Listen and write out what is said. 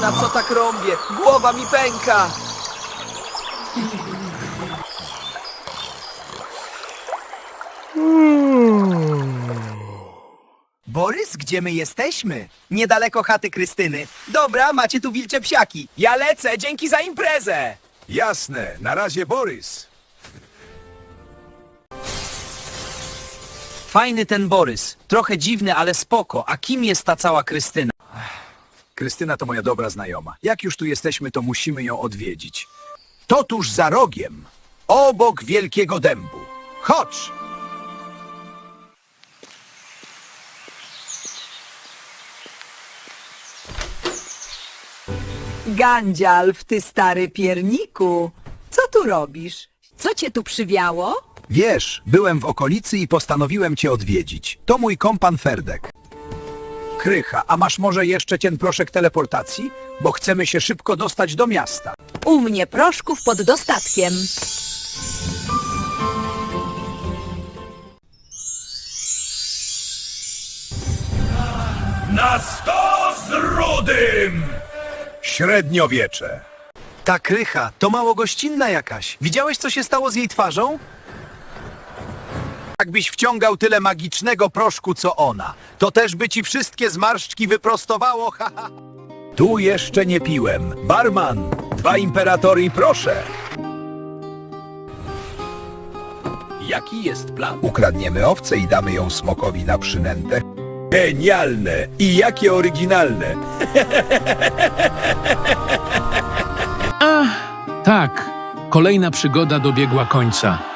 na co tak rąbię? Głowa mi pęka! Borys, gdzie my jesteśmy? Niedaleko chaty Krystyny. Dobra, macie tu wilcze psiaki. Ja lecę, dzięki za imprezę! Jasne, na razie Borys. Fajny ten Borys. Trochę dziwny, ale spoko. A kim jest ta cała Krystyna? Krystyna to moja dobra znajoma. Jak już tu jesteśmy, to musimy ją odwiedzić. To tuż za rogiem, obok wielkiego dębu. Chodź! Gandzialf, ty stary pierniku. Co tu robisz? Co cię tu przywiało? Wiesz, byłem w okolicy i postanowiłem cię odwiedzić. To mój kompan Ferdek. Krycha, a masz może jeszcze ten proszek teleportacji? Bo chcemy się szybko dostać do miasta. U mnie proszków pod dostatkiem. Na sto z rudym! Średniowiecze. Ta krycha to mało gościnna jakaś. Widziałeś, co się stało z jej twarzą? Jakbyś wciągał tyle magicznego proszku, co ona, to też by ci wszystkie zmarszczki wyprostowało, haha. Tu jeszcze nie piłem. Barman, dwa imperatory, proszę. Jaki jest plan? Ukradniemy owcę i damy ją smokowi na przynętę. Genialne! I jakie oryginalne! Tak, kolejna przygoda dobiegła końca.